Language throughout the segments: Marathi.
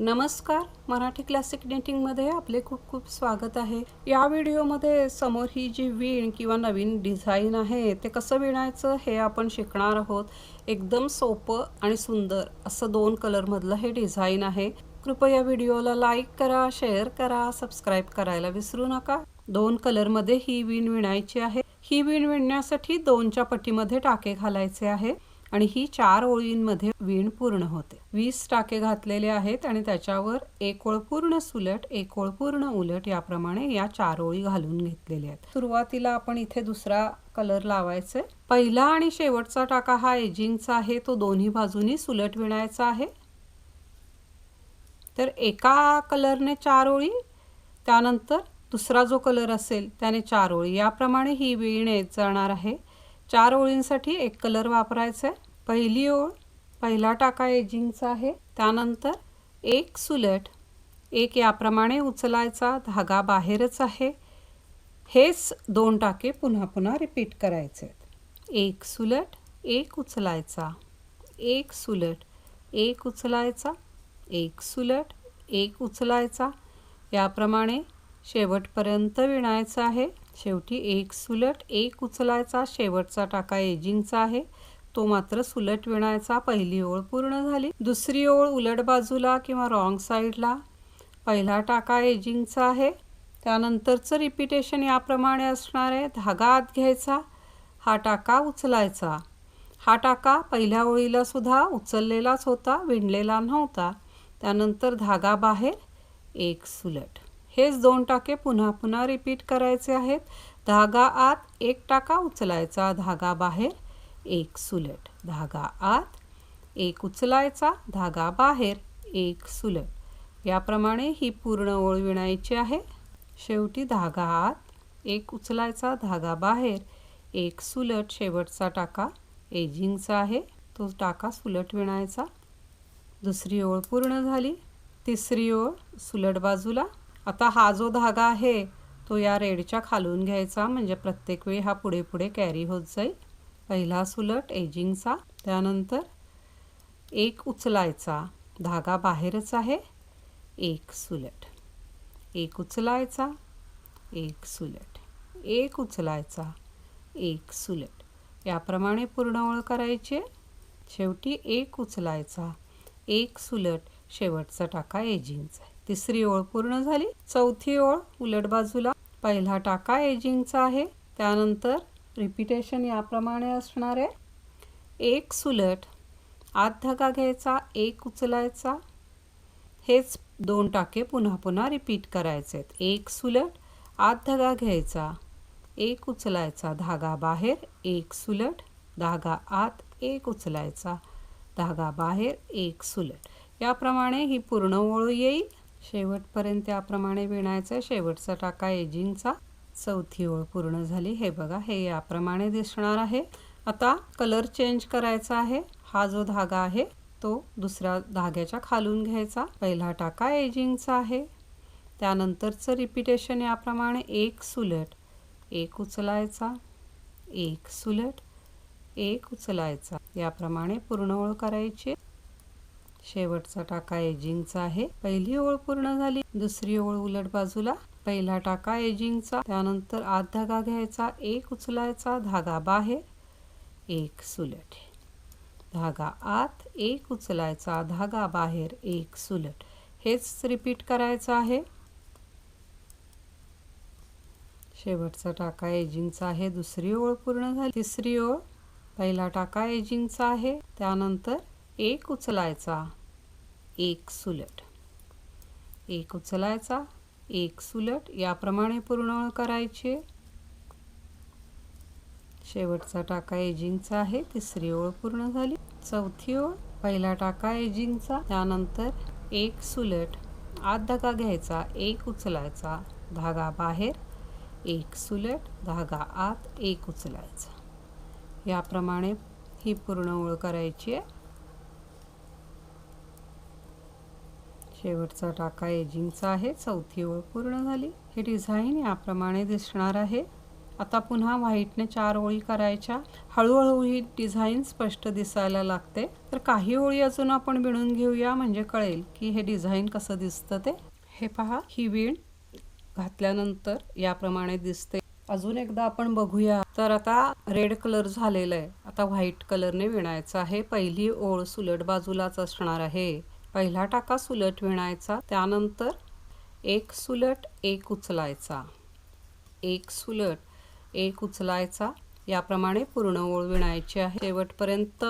नमस्कार. मराठी क्लासिक नेटिंगमध्ये आपले खूप खूप स्वागत आहे. या व्हिडिओमध्ये समोर ही जी वीण किंवा नवीन डिझाईन आहे ते कसं विणायचं हे आपण शिकणार आहोत. एकदम सोपं आणि सुंदर असं दोन कलरमधलं हे डिझाईन आहे. कृपया व्हिडिओला लाईक करा शेअर करा सबस्क्राईब करायला विसरू नका. दोन कलरमध्ये ही वीण विणायची आहे. ही वीण विणण्यासाठी दोनच्या पट्टीमध्ये टाके घालायचे आहे. आणि ही चार ओळींमध्ये वीण पूर्ण होते. वीस टाके घातलेले आहेत आणि त्याच्यावर एक ओळ पूर्ण सुलट एक ओळ पूर्ण उलट याप्रमाणे या चार ओळी घालून घेतलेल्या आहेत. सुरुवातीला आपण इथे दुसरा कलर लावायचा. पहिला आणि शेवटचा टाका हा एजिंगचा आहे. तो दोन्ही बाजूनी सुलट विणायचा आहे. तर एका कलरने चार ओळी त्यानंतर दुसरा जो कलर असेल त्याने चार ओळी. याप्रमाणे ही वीण येत जाणार आहे. चार ओळींसाठी एक कलर वापरायचा आहे. पहिली ओळ पहिला टाका एजिंगचा आहे. त्यानंतर एक सुलट. एक याप्रमाणे उचलायचा धागा बाहेरच आहे. हेच दोन टाके पुन्हा पुन्हा रिपीट करायचे आहेत. एक सुलट एक उचलायचा. एक सुलट एक उचलायचा. एक सुलट एक उचलायचा. याप्रमाणे शेवटपर्यंत विणायचं आहे. शेवटी एक सुलट एक उचलायचा शेवटचा टाका एजिंगचा आहे. तो मात्र सुलट विणायचा पहिली ओळ पूर्ण झाली. दुसरी ओळ उलट बाजूला किंवा रॉंग साईडला. पहिला टाका एजिंगचा आहे. त्यानंतरचं रिपिटेशन याप्रमाणे असणार आहे. धागा आत घ्यायचा हा टाका उचलायचा. हा टाका पहिल्या ओळीला सुद्धा उचललेलाच होता विणलेला नव्हता. त्यानंतर धागा बाहेर एक सुलट. हेच दोन टाके पुन्हा पुन्हा रिपीट करायचे आहेत. धागा आत एक टाका उचलायचा धागा बाहेर एक सुलट. धागा आत एक उचलायचा धागा बाहेर एक सुलट. याप्रमाणे ही पूर्ण ओळ विणायची आहे. शेवटी धागा आत एक उचलायचा धागा बाहेर एक सुलट. शेवटचा टाका एजिंगचा आहे. तो टाका सुलट विणायचा. दुसरी ओळ पूर्ण झाली. तिसरी ओळ सुलट बाजूला. आता हा जो धागा आहे तो या रेडच्या खालून घ्यायचा. म्हणजे प्रत्येक वेळी हा पुढे पुढे कॅरी होत जाईल. पहिला सुलट एजिंगचा त्यानंतर एक उचलायचा. धागा बाहेरच आहे. एक सुलट. एक उचलायचा. एक सुलट. एक उचलायचा. एक सुलट. याप्रमाणे पूर्ण ओळ करायची. शेवटी एक उचलायचा. एक सुलट. शेवटचा टाका एजिंगचा तिसरी ओळ पूर्ण झाली. चौथी ओळ उलट बाजूला पहिला टाका एजिंगचा आहे. त्यानंतर रिपिटेशन याप्रमाणे असणार आहे. एक सुलट. आत धगा घ्यायचा एक उचलायचा. हेच दोन टाके पुन्हा पुन्हा रिपीट करायचे आहेत एक सुलट आत धगा घ्यायचा. एक उचलायचा धागा बाहेर एक सुलट. धागा आत एक उचलायचा. धागा बाहेर एक सुलट. याप्रमाणे ही पूर्ण ओळ येईल. शेवटपर्यंत याप्रमाणे विणायचं शेवटचा टाका एजिंगचा. चौथी ओळ पूर्ण झाली. हे बघा हे याप्रमाणे दिसणार आहे. आता कलर चेंज करायचा आहे. हा जो धागा आहे तो दुसऱ्या धाग्याच्या खालून घ्यायचा. पहिला टाका एजिंगचा आहे. त्यानंतरचं रिपिटेशन याप्रमाणे एक सुलट एक उचलायचा एक सुलट एक उचलायचा. याप्रमाणे पूर्ण ओळ करायची. शेवटचा टाका एजिंगचा आहे. पहिली ओळ पूर्ण झाली दुसरी ओळ उलट बाजूला. पहिला टाका एजिंगचा त्यानंतर आत धागा घ्यायचा एक उचलायचा धागा बाहेर एक सुलट. धागा आत एक उचलायचा धागा बाहेर एक सुलट. हेच रिपीट करायचं आहे. शेवटचा टाका एजिंगचा आहे दुसरी ओळ पूर्ण झाली तिसरी ओळ. पहिला टाका एजिंगचा आहे त्यानंतर एक उचलायचा एक सुलट. एक उचलायचा एक सुलट याप्रमाणे पूर्ण ओळ करायची. शेवटचा टाका एजिंगचा आहे तिसरी ओळ पूर्ण झाली. चौथी ओळ पहिला टाका एजिंगचा. त्यानंतर एक सुलट आत धागा घ्यायचा एक उचलायचा धागा बाहेर एक सुलट धागा आत एक उचलायचा. याप्रमाणे ही पूर्ण ओळ करायची आहे. शेवटचा टाका एजिंगचा आहे. चौथी ओळ पूर्ण झाली. हे डिझाईन याप्रमाणे दिसणार आहे. आता पुन्हा व्हाईटने चार ओळी करायच्या. हळूहळू ही डिझाईन स्पष्ट दिसायला लागते. तर काही ओळी अजून आपण विणून घेऊया. म्हणजे कळेल की हे डिझाईन कसं दिसतं ते. हे पहा. ही विण घातल्यानंतर याप्रमाणे दिसते. अजून एकदा आपण बघूया. तर आता रेड कलर झालेला आहे. आता व्हाईट कलरने विणायचं आहे. पहिली ओळ सुलट बाजूलाच असणार आहे. पहिला टाका सुलट विणायचा त्यानंतर एक सुलट एक उचलायचा. एक सुलट एक उचलायचा याप्रमाणे पूर्ण ओळ विणायची आहे. शेवटपर्यंत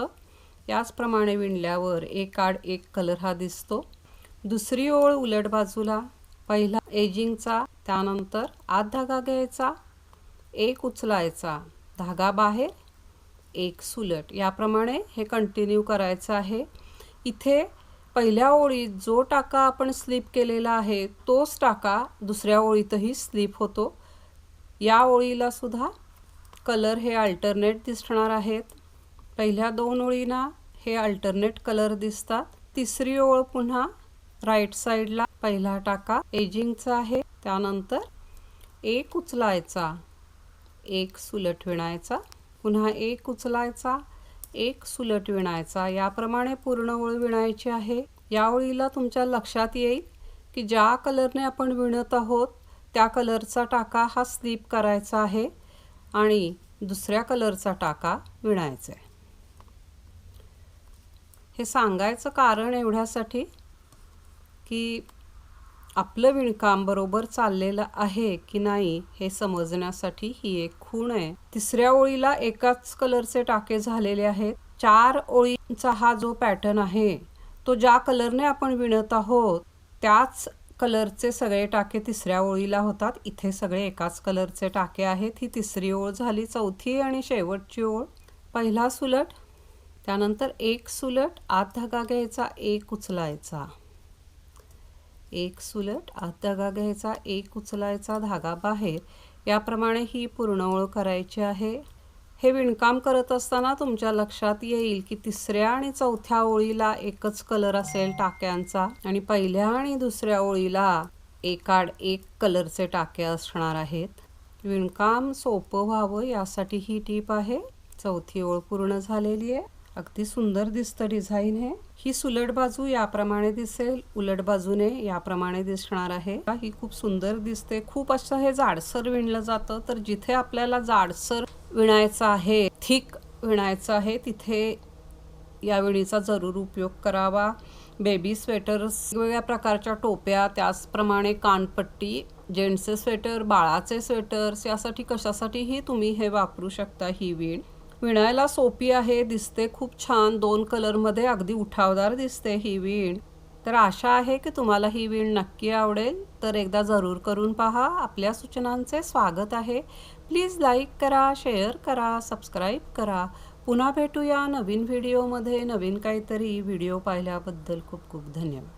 याचप्रमाणे विणल्यावर एक आड एक कलर हा दिसतो. दुसरी ओळ उलट बाजूला पहिला एजिंगचा त्यानंतर आत धागा घ्यायचा एक उचलायचा धागा बाहेर एक सुलट. याप्रमाणे हे कंटिन्यू करायचं आहे. इथे पहिल्या ओळीत जो टाका आपण स्लिप केलेला आहे तोच टाका दुसऱ्या ओळीतही स्लिप होतो. या ओळीला सुद्धा कलर हे अल्टरनेट दिसणार आहेत. पहिल्या दोन ओळींना हे अल्टरनेट कलर दिसतात. तिसरी ओळ पुन्हा राईट साईडला पहिला टाका एजिंगचा आहे. त्यानंतर एक उचलायचा एक सुलट विणायचा पुन्हा एक उचलायचा एक सुलट विणायचा. याप्रमाणे पूर्ण ओळ विणायची आहे. या ओळीला तुमच्या लक्षात येईल की ज्या कलरने आपण विणत आहोत त्या कलरचा टाका हा स्लीप करायचा आहे आणि दुसऱ्या कलरचा टाका विणायचा आहे. हे सांगायचं कारण एवढ्यासाठी की आपलं विणकाम बरोबर चाललेलं आहे की नाही हे समजण्यासाठी ही एक खूण आहे. तिसऱ्या ओळीला एकाच कलरचे टाके झालेले आहेत. चार ओळींचा हा जो पॅटर्न आहे तो ज्या कलरने आपण विणत आहोत त्याच कलरचे सगळे टाके तिसऱ्या ओळीला होतात. इथे सगळे एकाच कलरचे टाके आहेत. ही तिसरी ओळ झाली चौथी आणि शेवटची ओळ. पहिला सुलट त्यानंतर एक सुलट आत धागा घ्यायचा एक उचलायचा. एक सुलट आत धागा घ्यायचा एक उचलायचा धागा बाहेर. याप्रमाणे ही पूर्ण ओळ करायची आहे. हे विणकाम करत असताना तुमच्या लक्षात येईल की तिसऱ्या आणि चौथ्या ओळीला एकच कलर असेल टाक्यांचा आणि पहिल्या आणि दुसऱ्या ओळीला एकाड एक कलरचे टाके असणार आहेत. विणकाम सोपं व्हावं यासाठी ही टीप आहे. चौथी ओळ पूर्ण झालेली आहे. अगदी सुंदर दिसतं डिझाईन हे. ही सुलट बाजू याप्रमाणे दिसेल उलट बाजूने याप्रमाणे दिसणार आहे. ही खूप सुंदर दिसते. खूप असं हे जाडसर विणलं जातं. तर जिथे आपल्याला जाडसर विणायचं आहे थिक विणायचं आहे तिथे या विणीचा जरूर उपयोग करावा. बेबी स्वेटर्स वेगवेगळ्या प्रकारच्या टोप्या त्याचप्रमाणे कानपट्टी जेंट्सचे स्वेटर बाळाचे स्वेटर्स यासाठी कशासाठीही तुम्ही हे वापरू शकता ही विण. विणायला सोपी आहे दिसते खूप छान दोन कलरमध्ये अगदी उठावदार दिसते ही विण. तर आशा आहे की तुम्हाला ही विण नक्की आवडेल. तर एकदा जरूर करून पहा. आपल्या सूचनांचे स्वागत आहे. प्लीज लाईक करा शेअर करा सबस्क्राईब करा. पुन्हा भेटूया नवीन व्हिडिओमध्ये. नवीन काहीतरी व्हिडिओ पाहिल्याबद्दल खूप खूप धन्यवाद.